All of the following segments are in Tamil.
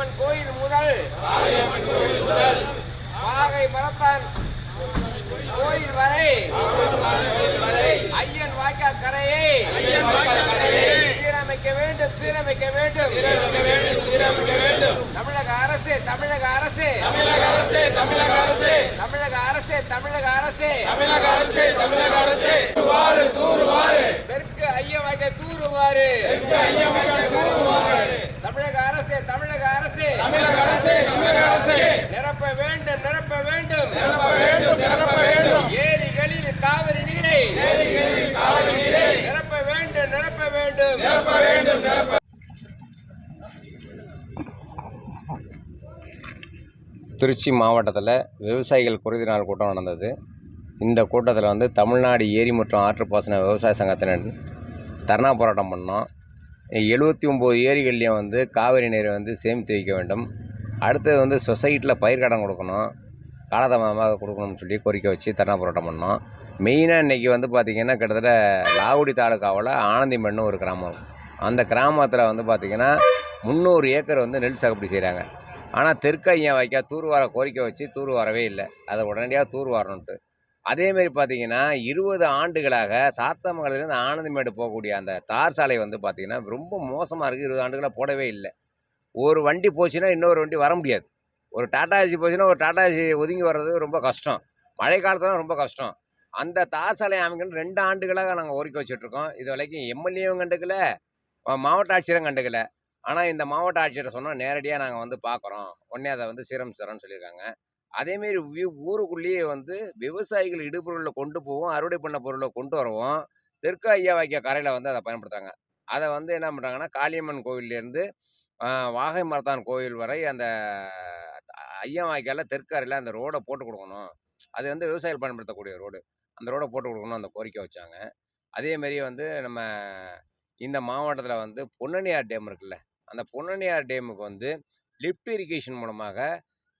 காளியம்மன் கோயில் முதல் வாகை மரத்தான் கோயில் வரை ஐயன் வாய்க்கா கரையை சீரமைக்க வேண்டும் சீரமைக்க வேண்டும். தமிழக அரசு தமிழக அரசு. தமிழக அரசே தமிழக அரசே. தமிழக அரசு தமிழக அரசு. தமிழக அரசே தமிழக அரசே. வாரு தூருவாரு. தெற்கு ஐயன் வாய்க்கா தூருவாரு. ஐயம் தூருவாரு தமிழக அரசு தமிழக அரசு தமிழக அரசே தமிழக அரசே நிரப்ப வேண்டும் நிரப்ப வேண்டும். நிரப்ப வேண்டும் நிரப்ப வேண்டும். ஏரிகளில் காவிரி நீரை. காவிரி நீரை. நிரப்ப வேண்டும் நிரப்ப வேண்டும். நிரப்ப வேண்டும் நிரப்ப திருச்சி மாவட்டத்தில் விவசாயிகள் குருதி நாள் கூட்டம் நடந்தது. இந்த கூட்டத்தில் வந்து தமிழ்நாடு ஏரி மற்றும் ஆற்றுப்பாசன விவசாய சங்கத்தினர் தர்ணா போராட்டம் பண்ணோம். எழுபத்தி ஒம்பது ஏரிகள்லையும் வந்து காவிரி நீரை வந்து சேமித்து வைக்க வேண்டும். அடுத்தது வந்து சொசைட்டியில் பயிர் கடன் கொடுக்கணும். காலதாமதமாக கொடுக்கணும்னு சொல்லி கோரிக்கை வச்சு தர்ணா போராட்டம் பண்ணோம். மெயினாக இன்றைக்கி வந்து பார்த்திங்கன்னா கிட்டத்தட்ட லாகுடி தாலுக்காவில் ஆனந்திமண்ணு ஒரு கிராமம். அந்த கிராமத்தில் வந்து பார்த்திங்கன்னா முந்நூறு ஏக்கர் வந்து நெல் சாகுபடி செய்கிறாங்க ஆனால் தெற்கு ஐயா வைக்கா தூர்வார கோரிக்கை வச்சு தூர் வரவே இல்லை. அதை உடனடியாக தூர் வரணுன்ட்டு அதேமாரி பார்த்திங்கன்னா இருபது ஆண்டுகளாக சாத்தமங்கலத்துலேருந்து ஆனந்தமேடு போகக்கூடிய அந்த தார் சாலை வந்து பார்த்திங்கன்னா ரொம்ப மோசமாக இருக்குது இருபது ஆண்டுகளாக போடவே இல்லை. ஒரு வண்டி போச்சுன்னா இன்னொரு வண்டி வர முடியாது. ஒரு டாடா ஏசி போச்சுன்னா ஒரு டாடா ஏசி ஒதுங்கி வர்றது ரொம்ப கஷ்டம். மழை காலத்தில் ரொம்ப கஷ்டம். அந்த தார் சாலை அமைக்கணும் ரெண்டு ஆண்டுகளாக நாங்கள் கோரிக்கை வச்சுட்ருக்கோம். இது வரைக்கும் எம்எல்ஏவும் கண்டுக்கல மாவட்ட ஆட்சியரும் கண்டுக்கல. ஆனால் இந்த மாவட்ட ஆட்சியரை சொன்னால் நேரடியாக நாங்கள் வந்து பார்க்குறோம் உடனே அதை வந்து சீரமைச்சிடறோம்னு சொல்லியிருக்காங்க. அதேமாரி ஊருக்குள்ளேயே வந்து விவசாயிகள் இடுபொருளை கொண்டு போவோம் அறுவடை பண்ண பொருளை கொண்டு வருவோம். தெற்கு ஐயா வாக்கிய கரையில் வந்து அதை பயன்படுத்துகிறாங்க அதை வந்து என்ன பண்ணுறாங்கன்னா காளியம்மன் கோவில்லேருந்து வாகை மரத்தான் கோயில் வரை அந்த ஐயன் வாய்க்கால தெற்கு அறையில் அந்த ரோடை போட்டு கொடுக்கணும். அது வந்து விவசாயிகள் பயன்படுத்தக்கூடிய ரோடு. அந்த ரோடை போட்டு கொடுக்கணும் அந்த கோரிக்கை வச்சாங்க. அதேமாரி வந்து நம்ம இந்த மாவட்டத்தில் வந்து பொன்னணியார் டேம் இருக்குல்ல அந்த பொன்னணியார் டேமுக்கு வந்து லிஃப்ட் இரிகேஷன் மூலமாக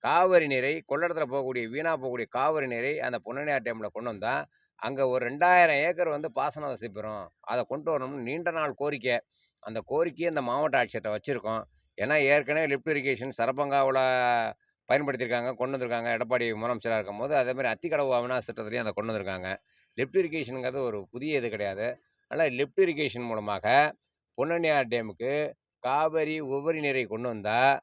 காவிரி நீரை கொள்ளடத்தில் போகக்கூடிய வீணாக போகக்கூடிய காவிரி நீரை அந்த பொன்னணியார் டேமில் கொண்டு வந்தால் அங்கே ஒரு ரெண்டாயிரம் ஏக்கர் வந்து பாசன வசதி பெறும். அதை கொண்டு வரணும்னு நீண்ட நாள் கோரிக்கை. அந்த கோரிக்கையை இந்த மாவட்ட ஆட்சியர்கிட்ட வச்சுருக்கோம். ஏன்னா ஏற்கனவே லிஃப்ட் இரிகேஷன் சரபங்காவில் பயன்படுத்தியிருக்காங்க கொண்டு வந்திருக்காங்க எடப்பாடி முதலமைச்சராக இருக்கும்போது அதேமாதிரி அத்திக்கடவு அவினாசி திட்டத்துலேயும் அதை கொண்டு வந்திருக்காங்க. லிஃப்ட் இரிகேஷனுங்கிறது ஒரு புதிய இது கிடையாது. ஆனால் லிஃப்ட் இரிகேஷன் மூலமாக பொன்னணியார் டேமுக்கு காவிரி உபரி நீரை கொண்டு வந்தால்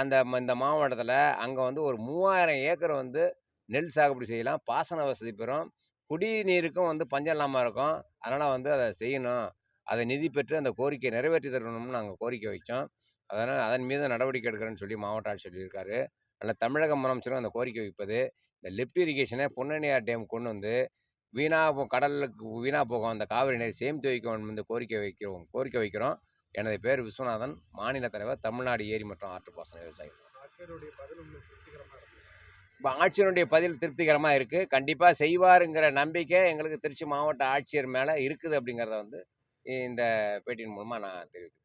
அந்த இந்த மாவட்டத்தில் அங்கே வந்து ஒரு மூவாயிரம் ஏக்கர் வந்து நெல் சாகுபடி செய்யலாம். பாசன வசதி பெறும். குடிநீருக்கும் வந்து பஞ்சம் இல்லாமல் இருக்கும். அதனால் வந்து அதை செய்யணும். அதை நிதி பெற்று அந்த கோரிக்கையை நிறைவேற்றி தரணும்னு நாங்கள் கோரிக்கை வைச்சோம். அதனால் அதன் மீது நடவடிக்கை எடுக்கிறேன்னு சொல்லி மாவட்ட ஆட்சியர் சொல்லியிருக்காரு. அதில் தமிழக முதலமைச்சரும் அந்த கோரிக்கை வைப்பது இந்த லிஃப்ட் இரிகேஷனை பொன்னணியார் டேம் கொண்டு வந்து வீணாக கடலுக்கு வீணாக போகும் அந்த காவிரி நீரை சேமித்து வைக்க வேண்டும் என்று கோரிக்கை வைக்கிறோம் கோரிக்கை வைக்கிறோம். எனது பேர் விஸ்வநாதன் மாநில தலைவர் தமிழ்நாடு ஏரி மற்றும் ஆற்றுப்பாசன விவசாயிகள். இப்போ ஆட்சியருடைய பதில் திருப்திகரமாக இருக்குது கண்டிப்பாக செய்வாருங்கிற நம்பிக்கை எங்களுக்கு திருச்சி மாவட்ட ஆட்சியர் மேலே இருக்குது அப்படிங்கிறத வந்து இந்த பேட்டியின் மூலமாக நான் தெரிவித்துக்கிறேன்